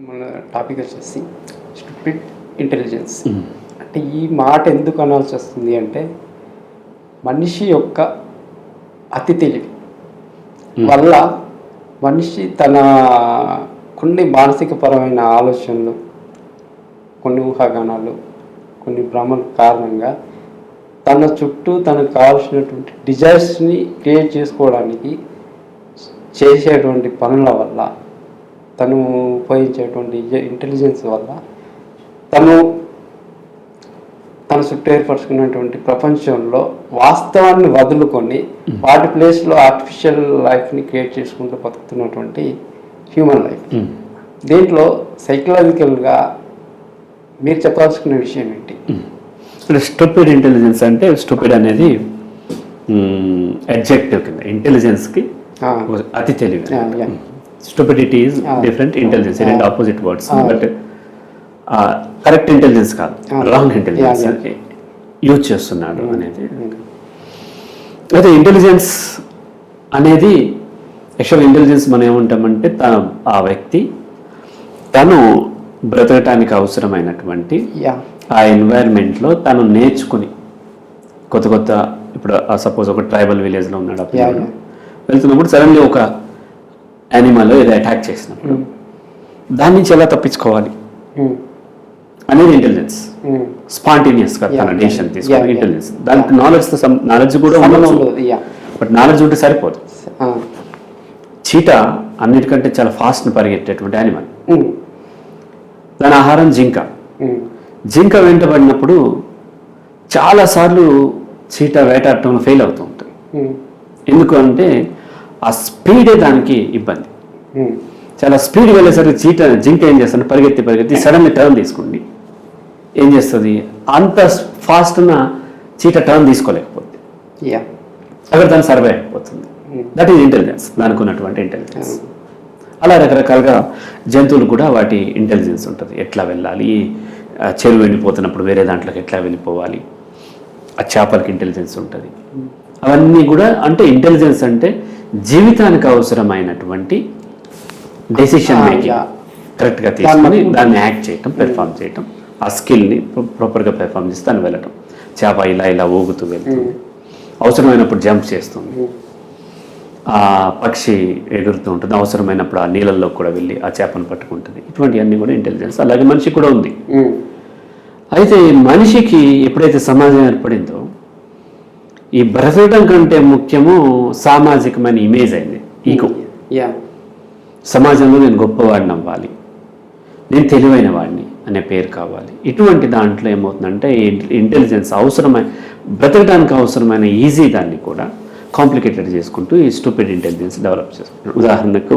మన టాపిక్ వచ్చేసి stupid intelligence అంటే ఈ మాట ఎందుకు అనాల్సి వస్తుంది అంటే మనిషి యొక్క అతి తెలివి వల్ల మనిషి తన కొన్ని మానసిక పరమైన ఆలోచనలు కొన్ని ఊహాగానాలు కొన్ని భ్రమల కారణంగా తన చుట్టూ తనకు కావాల్సినటువంటి డిజైర్స్ని క్రియేట్ చేసుకోవడానికి చేసేటువంటి పనుల వల్ల తను ఉపయోగించేటువంటి ఇంటెలిజెన్స్ వల్ల తను తన చుట్టూ ఏర్పరచుకున్నటువంటి ప్రపంచంలో వాస్తవాన్ని వదులుకొని వాటి ప్లేస్లో ఆర్టిఫిషియల్ లైఫ్ని క్రియేట్ చేసుకుంటూ బతుకుతున్నటువంటి హ్యూమన్ లైఫ్ దీంట్లో సైకలాజికల్గా మీరు చెప్పాల్సుకున్న విషయం ఏంటి? ఇక్కడ స్టూపిడ్ ఇంటెలిజెన్స్ అంటే స్టూపిడ్ అనేది అడ్జెక్టివ్ కింద ఇంటెలిజెన్స్కి అతి తెలివి. Stupidity is. Different intelligence. రెండు opposite words. But correct intelligence కాదు. రాంగ్ ఇంటెలిజెన్స్ యూజ్ చేస్తున్నాడు అనేది Mm. అయితే ఇంటెలిజెన్స్ అనేది యాక్చువల్ ఇంటెలిజెన్స్ మనం ఏమంటామంటే తన ఆ వ్యక్తి తను బ్రతకటానికి అవసరమైనటువంటి ఆ ఎన్వైర్న్మెంట్లో తను నేర్చుకుని కొత్త కొత్త ఇప్పుడు సపోజ్ ఒక ట్రైబల్ విలేజ్లో ఉన్నాడు. Yeah, వెళ్తున్నప్పుడు సడన్లీ ఒక యానిమల్ ఏదో అటాక్ చేసినప్పుడు దాని నుంచి ఎలా తప్పించుకోవాలి Mm. అనేది ఇంటెలిజెన్స్. స్పాంటేనియస్గా తన yeah, తీసుకోవాలి yeah, ఇంటెలిజెన్స్. దానికి నాలెడ్జ్తో నాలెడ్జ్ కూడా బట్ నాలెడ్జ్ ఉంటే సరిపోదు. చీట అన్నిటికంటే చాలా ఫాస్ట్ పరిగెట్టేటువంటి యానిమల్ Mm. దాని ఆహారం జింక Mm. జింక వెంటబడినప్పుడు చాలాసార్లు చీట వేటాడటంలో ఫెయిల్ అవుతూ ఉంటుంది. ఎందుకు అంటే ఆ స్పీడే దానికి ఇబ్బంది. చాలా స్పీడ్ వెళ్ళేసరికి చీట జింక ఏం చేస్తుంది పరిగెత్తి పరిగెత్తి సడన్లీ టర్న్ తీసుకోండి. ఏం చేస్తుంది? అంత ఫాస్ట్న చీట టర్న్ తీసుకోలేకపోతుంది యా అక్కడ దాన్ని సర్వే అయిపోతుంది. దట్ ఈజ్ ఇంటెలిజెన్స్ దానికి ఉన్నటువంటి ఇంటెలిజెన్స్ అలా రకరకాలుగా జంతువులు కూడా వాటి ఇంటెలిజెన్స్ ఉంటుంది. ఎట్లా వెళ్ళాలి? చెరువు వెళ్ళిపోతున్నప్పుడు వేరే దాంట్లోకి ఎట్లా వెళ్ళిపోవాలి? ఆ చేపలకి ఇంటెలిజెన్స్ ఉంటుంది. అవన్నీ కూడా అంటే ఇంటెలిజెన్స్ అంటే జీవితానికి అవసరమైనటువంటి డెసిషన్ మేకింగ్. కరెక్ట్గా తీసుకొని దాన్ని యాక్ట్ చేయటం పెర్ఫామ్ చేయటం ఆ స్కిల్ని ప్రాపర్గా పెర్ఫామ్ చేసి దాన్ని వెళ్ళటం. చేప ఇలా ఇలా ఊగుతూ వెళ్తుంది అవసరమైనప్పుడు జంప్ చేస్తుంది. ఆ పక్షి ఎగురుతూ ఉంటుంది. అవసరమైనప్పుడు ఆ నీళ్ళల్లో కూడా వెళ్ళి ఆ చేపను పట్టుకుంటుంది. ఇటువంటివన్నీ కూడా ఇంటెలిజెన్స్ అలాగే మనిషి కూడా ఉంది. అయితే మనిషికి ఎప్పుడైతే సమాజం ఏర్పడిందో ఈ బ్రతకడం కంటే ముఖ్యము సామాజికమైన ఇమేజ్ అయింది ఈగో యా సమాజంలో నేను గొప్పవాడిని అవ్వాలి నేను తెలివైన వాడిని అనే పేరు కావాలి. ఇటువంటి దాంట్లో ఏమవుతుందంటే ఇంటెలిజెన్స్ అవసరమైన బ్రతకడానికి అవసరమైన ఈజీ దాన్ని కూడా కాంప్లికేటెడ్ చేసుకుంటూ ఈ స్టూపిడ్ ఇంటెలిజెన్స్ డెవలప్ చేసుకుంటాడు ఉదాహరణకు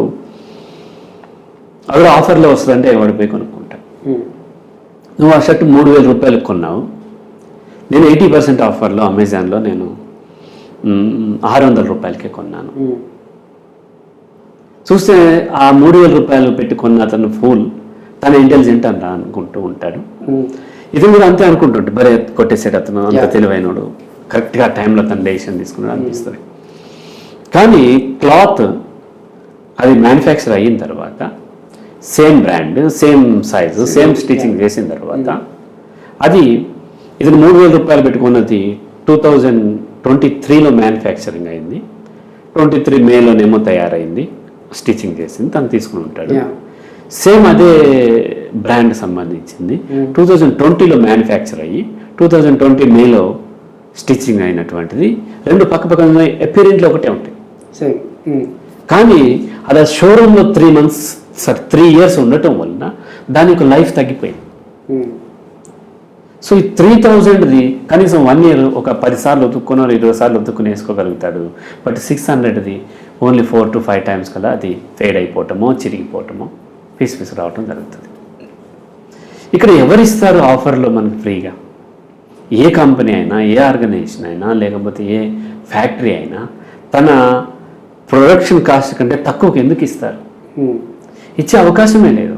అక్కడ ఆఫర్లో వస్తుందంటే ఎవడు పోయి కొనుక్కుంటాడు? Mm. నువ్వు ఆ షర్ట్ మూడు వేల రూపాయలకు కొన్నావు నేను ఎయిటీ పర్సెంట్ ఆఫర్లో అమెజాన్లో నేను ఆరు వందల రూపాయలకే కొన్నాను. చూస్తే ఆ మూడు వేల రూపాయలు పెట్టి కొన్న అతను ఫూల్ తన ఇంటెలిజెంట్ అని అనుకుంటూ ఉంటాడు. ఇది కూడా అంతే అనుకుంటుంటే బరే కొట్టేసాడు అతను అంత. తెలివైనడు. కరెక్ట్గా టైంలో తన డెసిషన్ తీసుకున్నాడు అనిపిస్తుంది. కానీ క్లాత్ అది మ్యానుఫ్యాక్చర్ అయిన తర్వాత same brand same size same stitching చేసిన తర్వాత అది ఇది మూడు వేల రూపాయలు పెట్టుకున్నది టూ థౌజండ్ ట్వంటీ త్రీలో మ్యానుఫ్యాక్చరింగ్ అయింది. ట్వంటీ త్రీ మేలోనేమో తయారైంది. స్టిచ్చింగ్ చేసింది. తను తీసుకుని ఉంటాడు. సేమ్ అదే బ్రాండ్ సంబంధించింది. టూ థౌజండ్ ట్వంటీలో మ్యానుఫ్యాక్చర్ అయ్యి టూ థౌజండ్ ట్వంటీ మేలో స్టిచ్చింగ్ అయినటువంటిది. రెండు పక్క పక్కన అపీరెంట్లో ఒకటే ఉంటాయి. Same. Mm. కానీ అది ఆ షోరూంలో three months sorry three years ఉండటం వలన దానికి లైఫ్ తగ్గిపోయింది. Mm. సో ఈ త్రీ థౌజండ్ది కనీసం వన్ ఇయర్ ఒక పది సార్లు ఉతుక్కున్న ఇరవై సార్లు ఉతుక్కుని వేసుకోగలుగుతాడు but six హండ్రెడ్ది only four to five times కల్లా అది ఫేడ్ అయిపోవటమో చిరిగిపోవటమో పీస్ పీస్ రావటం జరుగుతుంది ఇక్కడ ఎవరిస్తారు ఆఫర్లో మనకి ఫ్రీగా ఏ కంపెనీ అయినా ఏ ఆర్గనైజేషన్ అయినా లేకపోతే ఏ ఫ్యాక్టరీ అయినా తన ప్రొడక్షన్ కాస్ట్ కంటే తక్కువకి ఎందుకు ఇస్తారు. ఇచ్చే అవకాశమే లేదు.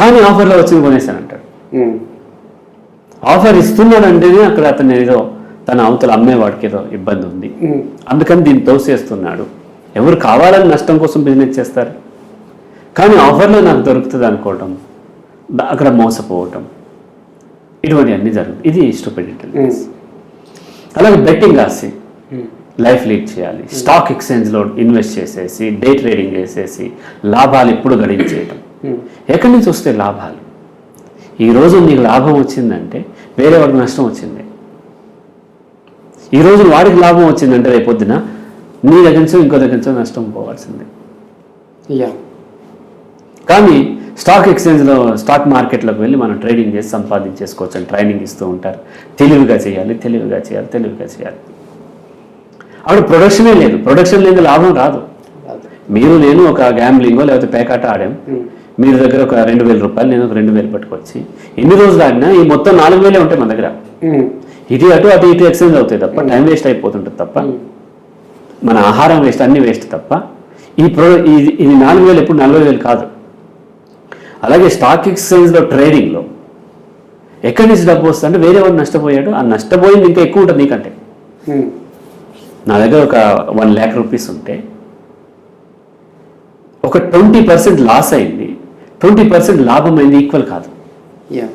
కానీ ఆఫర్లో వచ్చింది కొనేసానంటాడు. ఆఫర్ ఇస్తున్నాడంటేనే అక్కడ అతను ఏదో తన అవతల అమ్మేవాడికి ఏదో ఇబ్బంది ఉంది. అందుకని దీన్ని తోసేస్తున్నాడు. ఎవరు కావాలని నష్టం కోసం బిజినెస్ చేస్తారు? కానీ ఆఫర్లో నాకు దొరుకుతుంది అనుకోవటం అక్కడ మోసపోవటం ఇటువంటివన్నీ జరుగుతుంది ఇది స్టూపిడ్ ఇంటెలిజెన్స్ అలాగే బెట్టింగ్ ఆసి లైఫ్ లీడ్ చేయాలి. స్టాక్ ఎక్స్చేంజ్లో ఇన్వెస్ట్ చేసేసి డే ట్రేడింగ్ చేసేసి లాభాలు ఎప్పుడు గడించేయటం. ఎక్కడి నుంచి వస్తాయి లాభాలు? ఈ రోజు నీకు లాభం వచ్చిందంటే వేరే వాడికి నష్టం వచ్చింది. ఈ రోజు వాడికి లాభం వచ్చిందంటే రేపొద్దున నీ దగ్గర నుంచో ఇంకో దగ్గర నుంచో నష్టం పోవాల్సిందే. యా కానీ స్టాక్ ఎక్స్చేంజ్లో స్టాక్ మార్కెట్లోకి వెళ్ళి మనం ట్రేడింగ్ చేసి సంపాదించేసుకోవచ్చు అని ట్రైనింగ్ ఇస్తూ ఉంటారు. తెలివిగా చేయాలి తెలివిగా చేయాలి తెలివిగా చేయాలి. అక్కడ ప్రొడక్షనే లేదు. ప్రొడక్షన్ లేని లాభం రాదు. మీరు నేను ఒక గ్యాంబ్లింగో లేకపోతే పేకాట ఆడాం. మీరు దగ్గర ఒక రెండు వేల రూపాయలు నేను ఒక రెండు వేలు పట్టుకొచ్చి ఎన్ని రోజులు ఆడినా ఈ మొత్తం నాలుగు వేలే ఉంటాయి మన దగ్గర. ఇటు అటు అటు ఇటు ఎక్స్చేంజ్ అవుతాయి తప్ప టైం వేస్ట్ అయిపోతుంటుంది తప్ప మన ఆహారం వేస్ట్ అన్ని వేస్ట్ తప్ప ఈ ప్రో ఇది ఇది నాలుగు వేలు ఎప్పుడు నలభై వేలు కాదు. అలాగే స్టాక్ ఎక్స్చేంజ్లో ట్రేడింగ్లో ఎక్కడి నుంచి డబ్బు వస్తుందంటే వేరే వాడు నష్టపోయాడు ఆ నష్టపోయింది ఇంకా ఎక్కువ ఉంటుంది నీకంటే. నా దగ్గర ఒక వన్ ల్యాక్ రూపీస్ ఉంటే ఒక ట్వంటీ పర్సెంట్ లాస్ అయింది ట్వంటీ పర్సెంట్ లాభం అయింది ఈక్వల్ కాదు. Yeah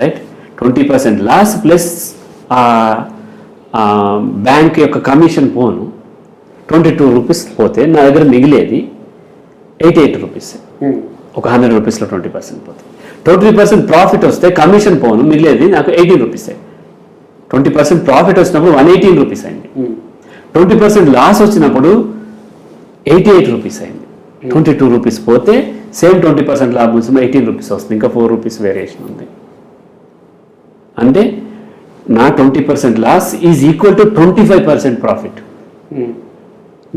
right twenty percent loss plus bank యొక్క కమిషన్ పోను ట్వంటీ టూ రూపీస్ పోతే నా దగ్గర మిగిలేది ఎయిటీ ఎయిట్ రూపీస్. ఒక హండ్రెడ్ రూపీస్లో ట్వంటీ పర్సెంట్ పోతే. ట్వంటీ పర్సెంట్ ప్రాఫిట్ వస్తే కమిషన్ పోను మిగిలేది నాకు ఎయిటీన్ రూపీసే. ట్వంటీ పర్సెంట్ ప్రాఫిట్ వచ్చినప్పుడు వన్ ఎయిటీన్ రూపీస్ అయింది. ట్వంటీ పర్సెంట్ లాస్ వచ్చినప్పుడు ఎయిటీ ఎయిట్ రూపీస్ అయింది. ట్వంటీ టూ రూపీస్ పోతే సేమ్ ట్వంటీ పర్సెంట్ లాభం వచ్చిన ఎయిటీన్ రూపీస్ వస్తుంది. ఇంకా ఫోర్ రూపీస్ వేరియేషన్ ఉంది. అంటే నా twenty percent loss is equal to twenty five percent profit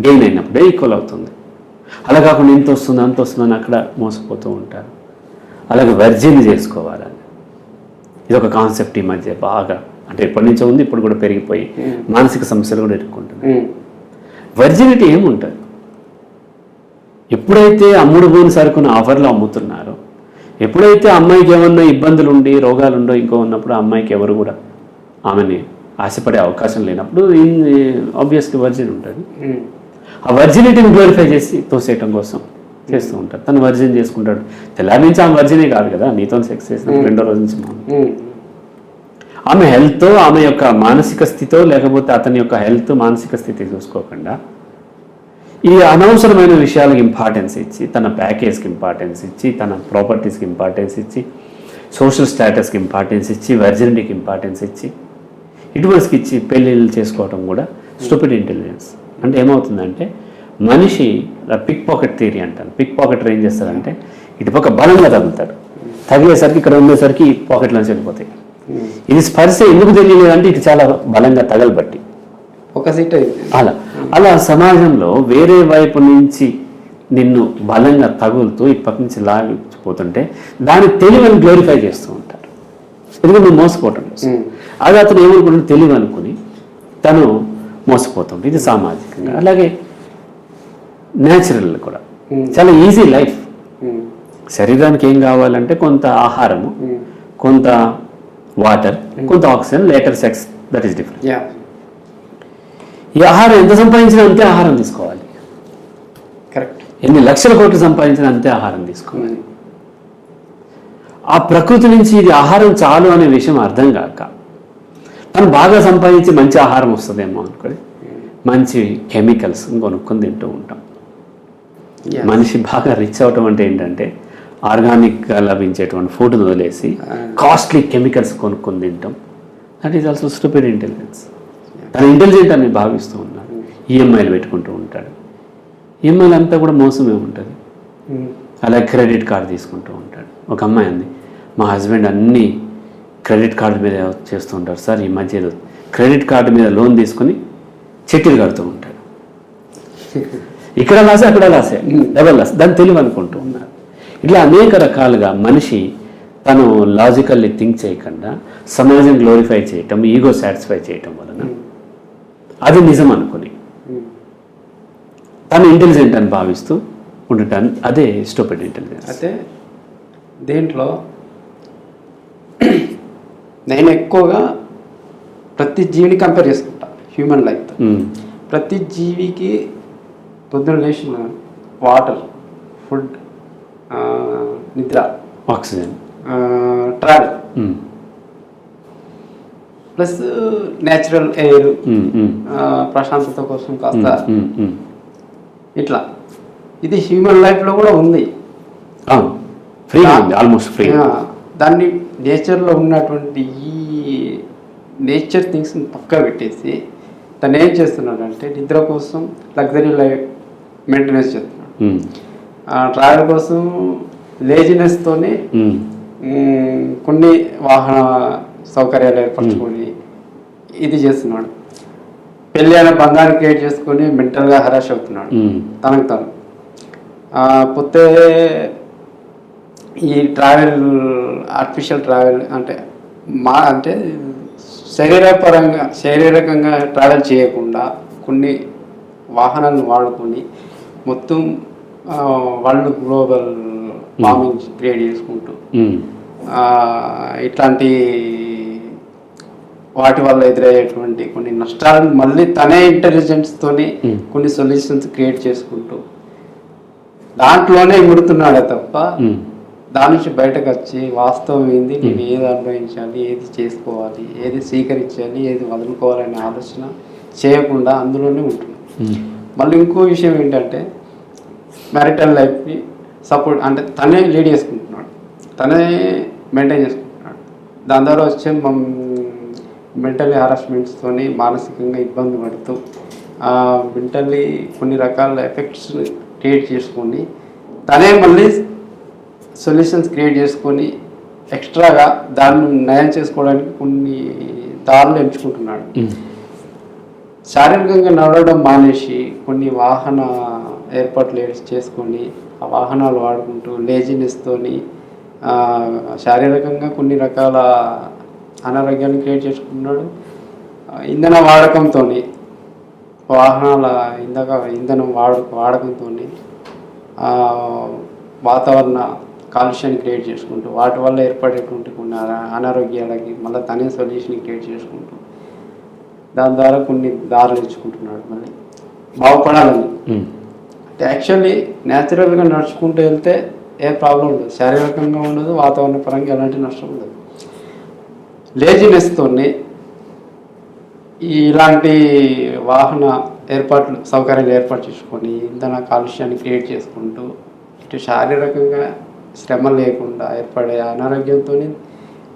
gain అయినప్పుడే ఈక్వల్ అవుతుంది. అలా కాకుండా ఇంత వస్తుంది అంత వస్తుందని అక్కడ మోసపోతూ ఉంటారు. అలాగే వర్జిన్ చేసుకోవాలని. ఇది ఒక కాన్సెప్ట్ ఈ మధ్య బాగా అంటే ఎప్పటి నుంచో ఉంది ఇప్పుడు కూడా పెరిగిపోయి మానసిక సమస్యలు కూడా ఎదుర్కొంటున్నాయి. వర్జినిటీ ఏముంటుంది? ఎప్పుడైతే అమ్ముడు పోని సరుకును ఆఫర్లో అమ్ముతున్నారో ఎప్పుడైతే అమ్మాయికి ఏమన్నా ఇబ్బందులు ఉండి రోగాలు ఉండో ఇంకో ఉన్నప్పుడు ఆ అమ్మాయికి ఎవరు కూడా ఆమెని ఆశపడే అవకాశం లేనప్పుడు ఆబ్వియస్లీ వర్జిన్ ఉంటుంది ఆ వర్జినిటీని గ్లోరిఫై చేసి తోసేయటం కోసం చేస్తూ ఉంటారు తను వర్జిన్ చేసుకుంటాడు. తెల్లారి నుంచి ఆమె వర్జినే కాదు కదా నీతో సెక్స్ చేసినప్పుడు రెండో రోజు నుంచి. ఆమె హెల్త్ ఆమె యొక్క మానసిక స్థితో లేకపోతే అతని యొక్క హెల్త్ మానసిక స్థితి చూసుకోకుండా ఈ అనవసరమైన విషయాలకు ఇంపార్టెన్స్ ఇచ్చి తన ప్యాకేజ్కి ఇంపార్టెన్స్ ఇచ్చి తన ప్రాపర్టీస్కి ఇంపార్టెన్స్ ఇచ్చి సోషల్ స్టేటస్కి ఇంపార్టెన్స్ ఇచ్చి వర్జినిటీకి ఇంపార్టెన్స్ ఇచ్చి ఇటువలసికి ఇచ్చి పెళ్ళిళ్ళు చేసుకోవడం కూడా స్టూపిడ్ ఇంటెలిజెన్స్ అంటే ఏమవుతుందంటే మనిషి పిక్ పాకెట్ థియరీ అంటాను పిక్ పాకెట్ ఏం చేస్తాడంటే ఇటుపక్క బలంగా తగులుతాడు. తగిలేసరికి ఇక్కడ ఉండేసరికి పాకెట్లోంచి వెళ్ళిపోతాయి. ఇది స్పర్శ ఎందుకు తెలియలేదంటే ఇటు చాలా బలంగా తగలబట్టి. ఒక సీట్ అలా. అలా సమాజంలో వేరే వైపు నుంచి నిన్ను బలంగా తగులుతూ పక్క నుంచి లాగిపోతుంటే దాని తెలివిని గ్లోరిఫై చేస్తూ ఉంటారు. ఎందుకంటే నువ్వు మోసపోవటం. అది అతను ఏమనుకుంటే తెలివి అనుకుని తను మోసపోతుంది. ఇది సామాజికంగా. అలాగే న్యాచురల్ కూడా. చాలా ఈజీ లైఫ్ శరీరానికి ఏం కావాలంటే కొంత ఆహారము కొంత వాటర్ కొంత oxygen later sex that is different yeah ఈ ఆహారం ఎంత సంపాదించినా అంతే ఆహారం తీసుకోవాలి. కరెక్ట్ ఎన్ని లక్షల కోట్లు సంపాదించినా అంతే ఆహారం తీసుకోవాలి. ఆ ప్రకృతి నుంచి ఇది ఆహారం చాలు అనే విషయం అర్థం కాక తను బాగా సంపాదించి మంచి ఆహారం వస్తుందేమో అనుకొని మంచి కెమికల్స్ కొనుక్కొని తింటూ ఉంటాం. మనిషి బాగా రిచ్ అవటం అంటే ఏంటంటే ఆర్గానిక్గా లభించేటువంటి ఫుడ్ని వదిలేసి కాస్ట్లీ కెమికల్స్ కొనుక్కొని తింటాం. That is also stupid intelligence తన ఇంటెలిజెంట్ అని భావిస్తూ ఉన్నాడు. ఈఎంఐలు పెట్టుకుంటూ ఉంటాడు. ఈఎంఐలు అంతా కూడా మోసమే ఉంటుంది. అలాగే క్రెడిట్ కార్డు తీసుకుంటూ ఉంటాడు. ఒక అమ్మాయి అంది మా హస్బెండ్ అన్ని క్రెడిట్ కార్డు మీద చేస్తూ ఉంటారు సార్ ఈ మధ్య ఏదో క్రెడిట్ కార్డు మీద లోన్ తీసుకుని చెట్టులు కడుతూ ఉంటాడు. ఇక్కడ లాసే అక్కడ లాసే డబల్ లాస్ దాన్ని తెలివి అనుకుంటూ ఉన్నారు. ఇట్లా అనేక రకాలుగా మనిషి తను లాజికల్లీ థింక్ చేయకుండా సమాజం గ్లోరిఫై చేయటం ఈగో సాటిస్ఫై చేయటం వలన అది నిజం అనుకుని. తను ఇంటెలిజెంట్ అని భావిస్తూ ఉండటం అదే స్టూపిడ్ ఇంటెలిజెన్స్ అయితే దేంట్లో నేను ఎక్కువగా ప్రతి జీవిని కంపేర్ చేసుకుంటా హ్యూమన్ లైఫ్తో ప్రతి జీవికి పొద్దున లేచిన వాటర్ ఫుడ్ నిద్ర oxygen travel plus natural air ప్రశాంతత కోసం కాస్త. ఇట్లా. ఇది హ్యూమన్ లైఫ్లో కూడా ఉంది. ఫ్రీ ఆల్మోస్ట్ ఫ్రీ దాన్ని నేచర్లో ఉన్నటువంటి ఈ నేచర్ థింగ్స్ని పక్క పెట్టేసి తను ఏం చేస్తున్నాడంటే నిద్ర కోసం లగ్జరీ లైఫ్ మెయింటెనెన్స్ చేస్తున్నాడు. ట్రావెల్ కోసం లేజినెస్తోనే కొన్ని వాహన సౌకర్యాలు ఏర్పరచుకొని ఇది చేస్తున్నాడు. పెళ్ళి అనే బంధాన్ని క్రియేట్ చేసుకొని మెంటల్గా హరాష్ అవుతున్నాడు. తనకు తను. పోతే ఈ ట్రావెల్ ఆర్టిఫిషియల్ ట్రావెల్ అంటే మా అంటే శరీరపరంగా శారీరకంగా ట్రావెల్ చేయకుండా కొన్ని వాహనాలను వాడుకొని మొత్తం వరల్డ్ గ్లోబల్ వార్మింగ్ క్రియేట్ చేసుకుంటూ ఇట్లాంటి వాటి వల్ల ఎదురయ్యేటువంటి కొన్ని నష్టాలను మళ్ళీ తనే ఇంటెలిజెన్స్తోని. కొన్ని సొల్యూషన్స్ క్రియేట్ చేసుకుంటూ దాంట్లోనే ఇముడుతున్నాడే తప్ప దాని నుంచి బయటకు వచ్చి వాస్తవం ఏంది? నేను ఏది అనుభవించాలి? ఏది చేసుకోవాలి? ఏది స్వీకరించాలి? ఏది వదులుకోవాలనే ఆలోచన చేయకుండా అందులోనే ఉంటుంది మళ్ళీ ఇంకో విషయం ఏంటంటే మ్యారిటల్ లైఫ్ని సపోర్ట్ అంటే తనే లీడ్ చేసుకుంటున్నాడు. తనే మెయింటైన్ చేసుకుంటున్నాడు. దాని ద్వారా వచ్చే మెంటల్ హారాస్మెంట్స్తోని మానసికంగా ఇబ్బంది పడుతూ మెంటల్లీ కొన్ని రకాల ఎఫెక్ట్స్ క్రియేట్ చేసుకొని తనే మళ్ళీ సొల్యూషన్స్ క్రియేట్ చేసుకొని ఎక్స్ట్రాగా దాన్ని నయం చేసుకోవడానికి కొన్ని దారులు ఎంచుకుంటున్నాడు. శారీరకంగా నడవడం మానేసి కొన్ని వాహన ఏర్పాట్లు చేసుకొని ఆ వాహనాలు వాడుకుంటూ లేజినెస్తోని శారీరకంగా కొన్ని రకాల అనారోగ్యాన్ని క్రియేట్ చేసుకున్నాడు ఆ, ఇంధన వాడకంతో వాహనాల ఇంధక ఇంధనం వాడ వాడకంతో వాతావరణ కాలుష్యాన్ని క్రియేట్ చేసుకుంటూ వాటి వల్ల ఏర్పడేటువంటి కొన్ని అనా- అనారోగ్యాలకి మళ్ళీ తనే సొల్యూషన్ క్రియేట్ చేసుకుంటూ దాని ద్వారా కొన్ని దారులు ఎంచుకుంటున్నాడు మళ్ళీ. బాగుపడాలని. అంటే యాక్చువల్లీ న్యాచురల్గా నడుచుకుంటూ వెళ్తే ఏ ప్రాబ్లం ఉండదు. శారీరకంగా ఉండదు వాతావరణ పరంగా ఎలాంటి నష్టం ఉండదు. లేజినెస్తోనే ఇలాంటి వాహన ఏర్పాట్లు సౌకర్యాలు ఏర్పాటు చేసుకొని ఇంధన కాలుష్యాన్ని క్రియేట్ చేసుకుంటూ ఇటు శారీరకంగా శ్రమ లేకుండా ఏర్పడే అనారోగ్యంతో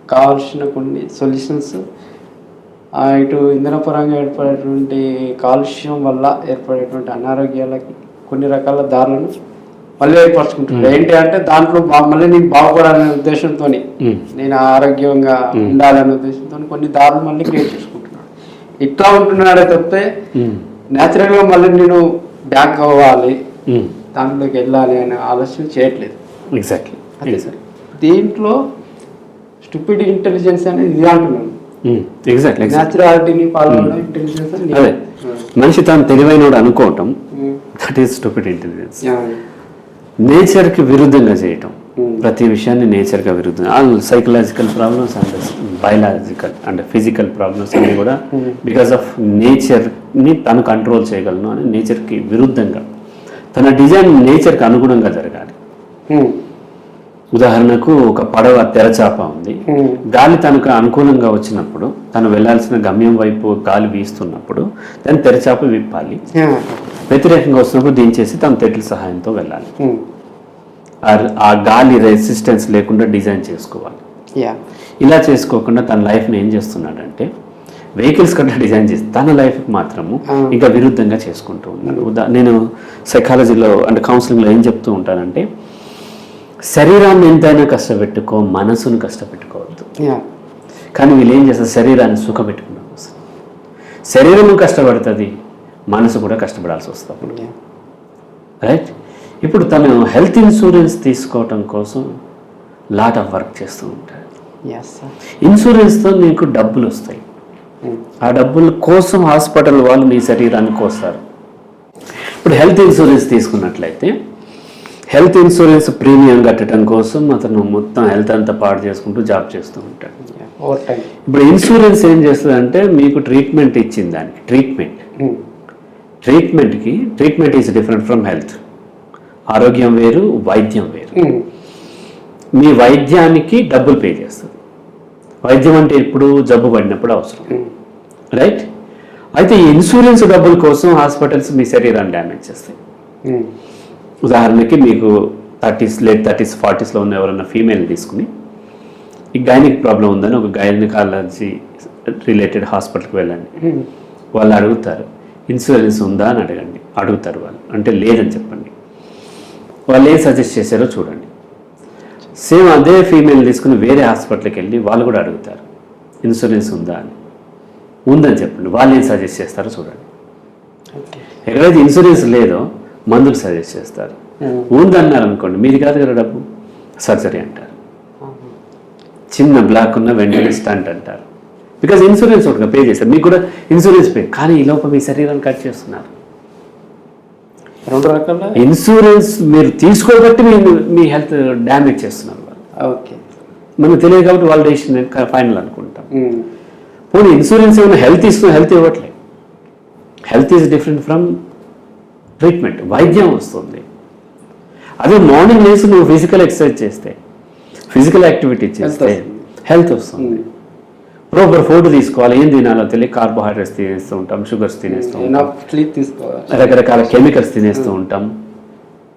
కావాల్సిన కొన్ని సొల్యూషన్స్ ఇటు ఇంధన పరంగా ఏర్పడేటువంటి కాలుష్యం వల్ల ఏర్పడేటువంటి అనారోగ్యాలకి కొన్ని రకాల దారులను మళ్ళీ ఏర్పరచుకుంటున్నాడు ఏంటి అంటే దాంట్లో మళ్ళీ నేను బాగుపడాలనే ఉద్దేశంతో నేను ఆరోగ్యంగా ఉండాలనే ఉద్దేశంతో కొన్ని దారులు మళ్ళీ క్రియేట్ చేసుకుంటున్నాడు ఇట్లా ఉంటున్నాడే తప్పితే న్యాచురల్గా మళ్ళీ నేను బ్యాక్ అవ్వాలి దాంట్లోకి వెళ్ళాలి అనే ఆలోచన చేయట్లేదు. ఎగ్జాక్ట్లీ అదే సార్. దీంట్లో స్టూపిడ్ ఇంటెలిజెన్స్ అనేది ఇది అంటున్నాను. ఎగ్జాక్ట్లీ న్యాచురాలిటీని పాల్గొనడం ఇంటెలిజెన్స్ మనిషి తాను తెలివైనడు అనుకోవటం. That is stupid intelligence. నేచర్కి విరుద్ధంగా చేయటం. ప్రతి విషయాన్ని నేచర్గా విరుద్ధంగా. All psychological problems and biological and physical problems అన్ని కూడా బికాస్ ఆఫ్ నేచర్ని తను కంట్రోల్ చేయగలను అని నేచర్కి విరుద్ధంగా. తన డిజైన్ నేచర్కి అనుగుణంగా జరగాలి. ఉదాహరణకు ఒక పడవ తెరచాప ఉంది. గాలి తనకు అనుకూలంగా వచ్చినప్పుడు తను వెళ్ళాల్సిన గమ్యం వైపు గాలి వీస్తున్నప్పుడు దాన్ని తెరచాప విప్పాలి. వ్యతిరేకంగా వస్తున్నప్పుడు దించేసి తన తెట్ల సహాయంతో వెళ్ళాలి. ఆ- గాలి రెసిస్టెన్స్ లేకుండా డిజైన్ చేసుకోవాలి యా. ఇలా చేసుకోకుండా తన లైఫ్ని ఏం చేస్తున్నాడంటే వెహికల్స్ కంటే డిజైన్ చేసి తన లైఫ్కి మాత్రము. ఇంకా విరుద్ధంగా చేసుకుంటూ ఉన్నాడు ఉదా నేను సైకాలజీలో అంటే కౌన్సిలింగ్లో ఏం చెప్తూ ఉంటానంటే శరీరాన్ని ఎంతైనా కష్టపెట్టుకో మనసును కష్టపెట్టుకోవద్దు. యా. కానీ వీళ్ళు ఏం చేస్తారు? శరీరాన్ని సుఖపెట్టుకున్నారు అసలు శరీరము కష్టపడుతుంది మనసు కూడా కష్టపడాల్సి వస్తుంది. రైట్ ఇప్పుడు తను హెల్త్ ఇన్సూరెన్స్ తీసుకోవటం కోసం లాట్ ఆఫ్ వర్క్ చేస్తూ ఉంటాడు. ఇన్సూరెన్స్తో నీకు డబ్బులు వస్తాయి. ఆ డబ్బుల కోసం హాస్పిటల్ వాళ్ళు నీ శరీరాన్ని కోస్తారు. ఇప్పుడు హెల్త్ ఇన్సూరెన్స్ తీసుకున్నట్లయితే హెల్త్ ఇన్సూరెన్స్ ప్రీమియం కట్టడం కోసం అతను మొత్తం హెల్త్ అంతా పాడు చేసుకుంటూ జాబ్ చేస్తూ ఉంటాడు. ఇప్పుడు ఇన్సూరెన్స్ ఏం చేస్తుందంటే మీకు ట్రీట్మెంట్ ఇచ్చింది దానికి ట్రీట్మెంట్. ట్రీట్మెంట్కి treatment is different from health. ఆరోగ్యం వేరు వైద్యం వేరు. మీ వైద్యానికి డబ్బులు పే చేస్తుంది. వైద్యం అంటే ఇప్పుడు జబ్బు పడినప్పుడు అవసరం. రైట్? అయితే ఈ ఇన్సూరెన్స్ డబ్బుల కోసం హాస్పిటల్స్ మీ శరీరాన్ని డ్యామేజ్ చేస్తాయి. ఉదాహరణకి మీకు థర్టీస్ లేట్ థర్టీస్ ఫార్టీస్లో ఉన్న ఎవరైనా ఫీమేల్ తీసుకుని ఈ గైనిక్ ప్రాబ్లం ఉందని ఒక గైనకాలజీ రిలేటెడ్ హాస్పిటల్కి వెళ్ళండి. వాళ్ళు అడుగుతారు ఇన్సూరెన్స్ ఉందా? అని అడగండి. అడుగుతారు వాళ్ళు. అంటే లేదని చెప్పండి. వాళ్ళు ఏం సజెస్ట్ చేశారో చూడండి. సేమ్ అదే ఫీమేల్ తీసుకుని వేరే హాస్పిటల్కి వెళ్ళి వాళ్ళు కూడా అడుగుతారు ఇన్సూరెన్స్ ఉందా? అని. ఉందని చెప్పండి. వాళ్ళు ఏం సజెస్ట్ చేస్తారో చూడండి. ఎక్కడైతే ఇన్సూరెన్స్ లేదో మందులు సజెస్ట్ చేస్తారు. ఉమ్. ఉందన్నారు అనుకోండి మీది కాదు కదా డబ్బు సర్జరీ అంటారు. చిన్న బ్లాక్ ఉన్న వెంటనే స్టంట్ అంటారు. బికాజ్ ఇన్సూరెన్స్ ఒకటిగా పే చేస్తారు. మీకు కూడా ఇన్సూరెన్స్ పే కానీ ఈ లోపల మీ శరీరాన్ని కట్ చేస్తున్నారు. రెండు రకాల? ఇన్సూరెన్స్ మీరు తీసుకోబట్టి మీ మీ హెల్త్ డ్యామేజ్ చేస్తున్నారు ఓకే. మనకు తెలియదు కాబట్టి వాళ్ళ డెసిషన్ ఫైనల్ అనుకుంటాం. ఉమ్. పోనీ ఇన్సూరెన్స్ ఏమైనా హెల్త్ ఇస్తున్న హెల్త్ ఇవ్వట్లేదు health is different from treatment వైద్యం వస్తుంది. అదే మార్నింగ్ లేసి నువ్వు ఫిజికల్ ఎక్సర్సైజ్ చేస్తే ఫిజికల్ యాక్టివిటీ చేస్తే. హెల్త్ వస్తుంది. ప్రాపర్ ఫుడ్ తీసుకోవాలి ఏం తినాలో తెలియక కార్బోహైడ్రేట్స్ తినేస్తూ ఉంటాం షుగర్స్ తినేస్తూ ఉంటాం. స్లీప్ తీసుకోవాలి. రకరకాల కెమికల్స్ తినేస్తూ ఉంటాం.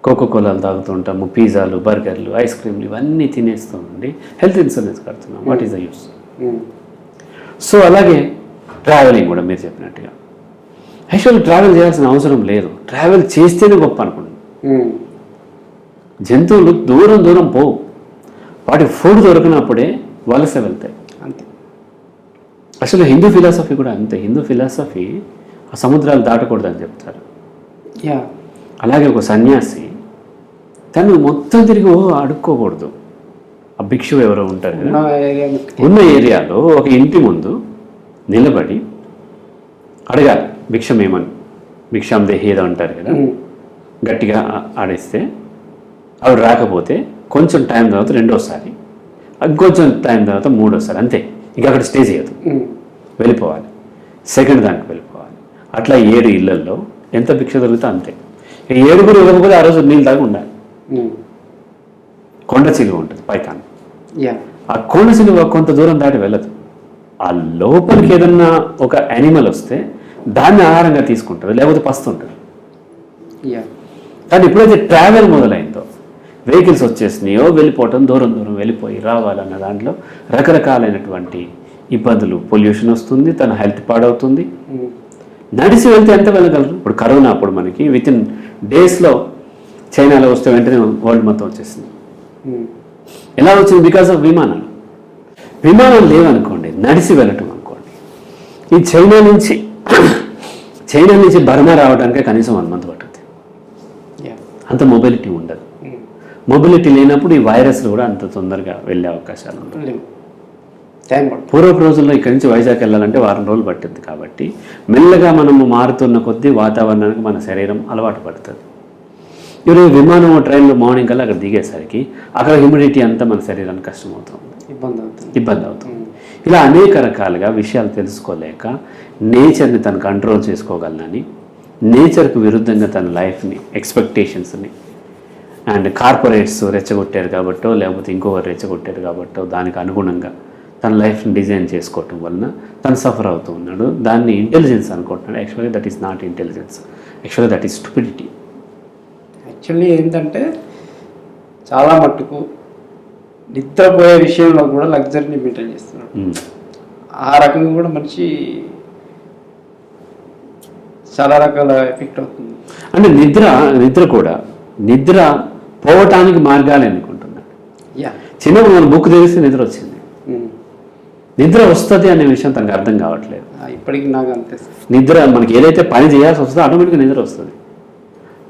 కోకో కోలాలు తాగుతూ ఉంటాము పిజ్జాలు బర్గర్లు ఐస్ క్రీమ్లు ఇవన్నీ తినేస్తూ ఉండి హెల్త్ ఇన్సూరెన్స్ కడుతున్నాం. What is the use. So అలాగే ట్రావెలింగ్ కూడా మీరు చెప్పినట్టుగా. యాక్చువల్ ట్రావెల్ చేయాల్సిన అవసరం లేదు. ట్రావెల్ చేస్తేనే గొప్ప అనుకోండి. జంతువులు దూరం దూరం పోవు. వాటి ఫుడ్ దొరికినప్పుడే వలస వెళ్తాయి. అంతే. అసలు హిందూ ఫిలాసఫీ కూడా అంతే. హిందూ ఫిలాసఫీ ఆ సముద్రాలు దాటకూడదని చెప్తారు. యా. అలాగే ఒక సన్యాసి తను మొత్తం తిరిగి ఓ అడుక్కోకూడదు. ఆ భిక్షు ఎవరో ఉంటారు ఉన్న ఏరియాలో ఒక ఇంటి ముందు నిలబడి అడగాలి. భిక్షం ఏమని భిక్షం దేహి ఏదో అంటారు కదా. గట్టిగా ఆడేస్తే ఆవిడ రాకపోతే కొంచెం టైం తర్వాత రెండోసారి ఇంకొంచెం టైం తర్వాత మూడోసారి అంతే. ఇంకా అక్కడ స్టే చేయదు. వెళ్ళిపోవాలి. సెకండ్ దానికి వెళ్ళిపోవాలి. అట్లా ఏడు ఇళ్ళల్లో ఎంత భిక్ష దొరికితే అంతే. ఇక ఏడుగురు ఇవ్వకపోతే ఆ రోజు నీళ్ళు తాగి ఉండాలి. కొండ చిలువ ఉంటుంది పైకాన్ యా. ఆ కొండ చిలువ కొంత దూరం దాటి వెళ్ళదు. ఆ లోపలికి ఏదన్నా ఒక యానిమల్ వస్తే దాన్ని ఆహారంగా తీసుకుంటుంది లేకపోతే పస్తుంటుంది యా కానీ ఎప్పుడైతే ట్రావెల్ మొదలైందో వెహికల్స్ వచ్చేసినాయో వెళ్ళిపోవటం దూరం దూరం వెళ్ళిపోయి రావాలన్న దాంట్లో రకరకాలైనటువంటి ఇబ్బందులు పొల్యూషన్ వస్తుంది తన హెల్త్ పాడవుతుంది. ఉమ్. నడిచి వెళ్తే ఎంత వెళ్ళగలరు? ఇప్పుడు కరోనా అప్పుడు మనకి విత్ ఇన్ డేస్లో చైనాలో వస్తే వెంటనే వరల్డ్ మొత్తం వచ్చేసింది. ఉమ్. ఎలా వచ్చింది? బికాస్ ఆఫ్ విమానాలు. విమానాలు లేవనుకోండి నడిచి వెళ్ళటం అనుకోండి. ఈ చైనా నుంచి చైనా నుంచి బర్మా రావడానికి కనీసం వన్ మంత్ పట్టుద్ది అంత మొబిలిటీ ఉండదు. మొబిలిటీ లేనప్పుడు ఈ వైరస్లు కూడా అంత తొందరగా వెళ్ళే అవకాశాలు పడుతుంది. పూర్వపు రోజుల్లో ఇక్కడి నుంచి వైజాగ్ వెళ్ళాలంటే వారం రోజులు పట్టింది కాబట్టి మెల్లగా మనము మారుతున్న కొద్దీ వాతావరణానికి మన శరీరం అలవాటు పడుతుంది. ఇప్పుడు విమానం ట్రైన్లో మార్నింగ్ కల్లా అక్కడ దిగేసరికి అక్కడ హ్యూమిడిటీ అంతా మన శరీరానికి కష్టమవుతుంది. ఇబ్బంది అవుతుంది. ఇబ్బంది అవుతుంది. ఇలా అనేక రకాలుగా విషయాలు తెలుసుకోలేక నేచర్ని తను కంట్రోల్ చేసుకోగలనని నేచర్కు విరుద్ధంగా తన లైఫ్ని ఎక్స్పెక్టేషన్స్ని అండ్ కార్పొరేట్స్ రెచ్చగొట్టారు కాబట్టో లేకపోతే ఇంకొకరు రెచ్చగొట్టారు కాబట్టో దానికి అనుగుణంగా తన లైఫ్ని డిజైన్ చేసుకోవటం వలన తను సఫర్ అవుతూ ఉన్నాడు. దాన్ని ఇంటెలిజెన్స్ అనుకుంటున్నాడు. యాక్చువల్గా దట్ ఈస్ నాట్ ఇంటెలిజెన్స్. యాక్చువల్గా దట్ ఈస్ స్టూపిడిటీ. యాక్చువల్లీ ఏంటంటే చాలా మట్టుకు నిద్రపోయే విషయంలో కూడా లగ్జరీని మెయింటైన్ చేస్తున్నాడు. ఆ రకంగా కూడా మనిషి చాలా రకాల ఎఫెక్ట్ అవుతుంది. అంటే నిద్ర నిద్ర కూడా నిద్ర పోవటానికి మార్గాలు ఎన్నుకుంటున్నాడు. యా. చిన్నప్పుడు మన బుక్ తెరిస్తే నిద్ర వచ్చింది. నిద్ర వస్తుంది అనే విషయం తనకు అర్థం కావట్లేదు. ఇప్పటికి నాకు అంతే నిద్ర మనకి ఏదైతే పని చేయాల్సి వస్తుందో ఆటోమేటిక్గా నిద్ర వస్తుంది.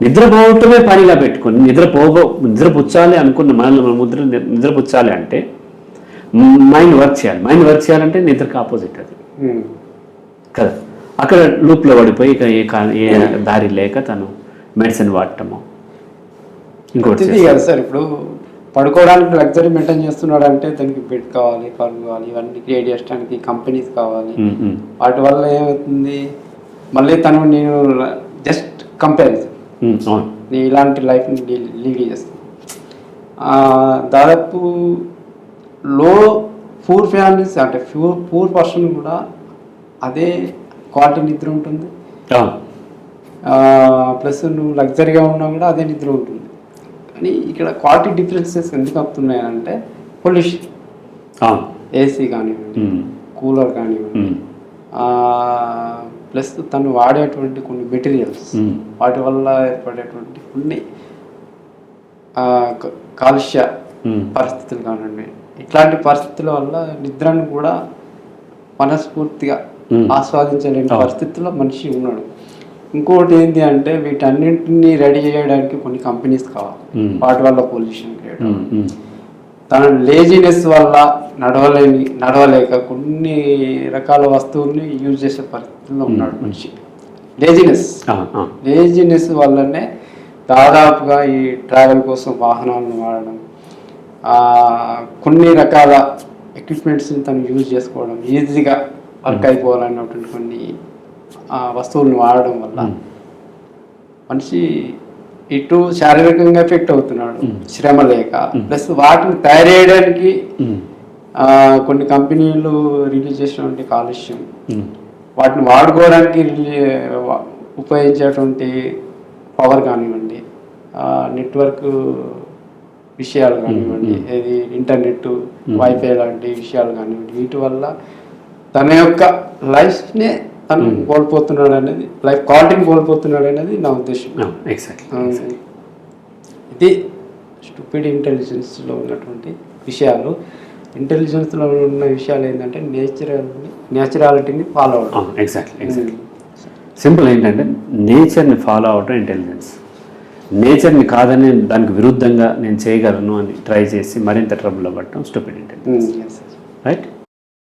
నిద్ర పోవటమే పనిగా పెట్టుకొని నిద్ర పోగో నిద్ర పుచ్చాలి అనుకున్న మనల్ని మనం ముద్ర నిద్ర పుచ్చాలి అంటే మైండ్ వర్క్ చేయాలి. మైండ్ వర్క్ చేయాలంటే నిద్రకు ఆపోజిట్ అది. కదా. అక్కడ లూప్లో పడిపోయి ఇక ఏ ఏ దారి లేక తను మెడిసిన్ వాడటము. ఇంకోటి కదా సార్ ఇప్పుడు పడుకోవడానికి లగ్జరీ మెయింటైన్ చేస్తున్నాడు అంటే దానికి బెడ్ కావాలి పరుగు కావాలి ఇవన్నీ క్రియేట్ చేయడానికి కంపెనీస్ కావాలి. వాటి వల్ల ఏమవుతుంది? మళ్ళీ తను నేను జస్ట్ కంపారిజన్. నేను ఇలాంటి లైఫ్ని లీడ్ చేస్తాను దాదాపు లో పూర్ ఫ్యామిలీస్ అంటే పూర్ పూర్ పర్సన్ కూడా అదే క్వాలిటీ నిద్ర ఉంటుంది. ప్లస్ నువ్వు లగ్జరీగా ఉన్నా కూడా అదే నిద్ర ఉంటుంది. కానీ ఇక్కడ క్వాలిటీ డిఫరెన్సెస్ ఎందుకు వస్తున్నాయంటే పొల్యూషన్. అవును. ఏసీ కానివ్వండి ఉమ్, కూలర్ కానివ్వండి ఉమ్, ప్లస్ తను వాడేటువంటి కొన్ని మెటీరియల్స్ వాటి వల్ల ఏర్పడేటువంటి కొన్ని కాలుష్య పరిస్థితులు కానివ్వండి. ఇట్లాంటి పరిస్థితుల వల్ల నిద్రను కూడా మనస్ఫూర్తిగా. ఆస్వాదించలేని. పరిస్థితుల్లో మనిషి ఉన్నాడు. ఇంకోటి ఏంటి అంటే వీటన్నింటినీ రెడీ చేయడానికి కొన్ని కంపెనీస్ కావాలి. వాటి వల్ల పొల్యూషన్ క్రియేట్ తన లేజినెస్ వల్ల నడవలేని నడవలేక కొన్ని రకాల వస్తువుల్ని యూజ్ చేసే పరిస్థితుల్లో ఉన్నాడు మనిషి. లేజినెస్ లేజినెస్ వల్లనే దాదాపుగా ఈ ట్రావెల్ కోసం వాహనాలను వాడడం కొన్ని రకాల ఎక్విప్మెంట్స్ని తను యూజ్ చేసుకోవడం ఈజీగా వర్క్ అయిపోవాలన్నటువంటి కొన్ని ఆ, వస్తువులను వాడడం వల్ల ఉమ్, మనిషి ఇటు శారీరకంగా ఎఫెక్ట్ అవుతున్నాడు. శ్రమ లేక ప్లస్ వాటిని తయారు చేయడానికి కొన్ని కంపెనీలు రిలీజ్ చేసినటువంటి కాలుష్యం. వాటిని వాడుకోవడానికి ఉపయోగించేటువంటి పవర్ కానివ్వండి నెట్వర్క్ విషయాలు కానివ్వండి ఏది ఇంటర్నెట్ వైఫై లాంటి విషయాలు కానివ్వండి వీటి వల్ల తన యొక్క లైఫ్నే తను కోల్పోతున్నాడు అనేది లైఫ్ క్వాలిటీని కోల్పోతున్నాడు అనేది నా ఉద్దేశం. Exactly. ఆ, ఇది స్టూపిడ్ ఇంటెలిజెన్స్లో ఉన్నటువంటి విషయాలు. ఇంటెలిజెన్స్లో ఉన్న విషయాలు ఏంటంటే నేచురల్ నేచురాలిటీని ఫాలో అవడం exactly, exactly. సింపుల్ ఏంటంటే నేచర్ని ఫాలో అవటం ఇంటెలిజెన్స్. నేచర్ని కాదని దానికి విరుద్ధంగా నేను చేయగలను అని ట్రై చేసి మరింత ట్రబుల్ అవ్వటం stupid intelligence. Mm, yes, sir. Right